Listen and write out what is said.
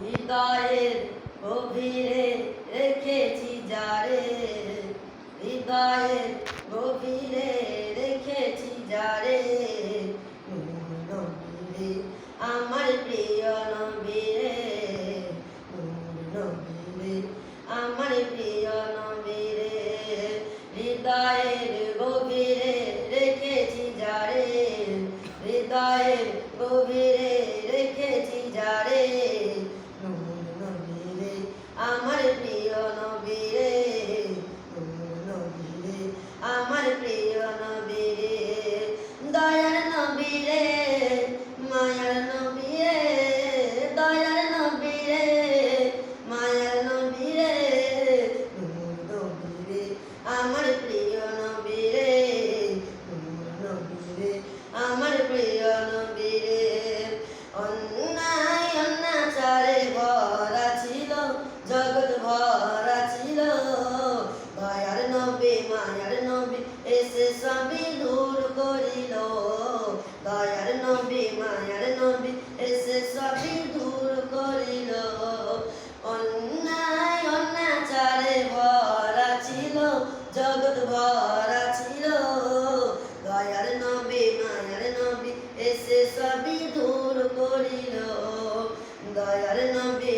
হৃদয়ের গভীরে রেখেছি যারে হৃদয়ের গভীরে রেখেছি যারে আমার প্রিয় নবীরে। নবীরে, আমার প্রিয় নবীরে। হৃদয়ের নবীরে, মায়ার নবীরে, দয়ার নবীরে, মায়ার নবীরে নবীরে, আমার প্রিয় নবীরে নবীরে, আমার প্রিয় নবীরে। অন্যায়, অন্যাচারে ভরা ছিল, জগৎ ভরা ছিল। দয়ার নবী, মায়ার নবী এসে সবই দূর করিল। জগৎ ভরা ছিল। দয়ার নবী মায়ার নবী এসে সবই দূর করিল। দয়ার নবী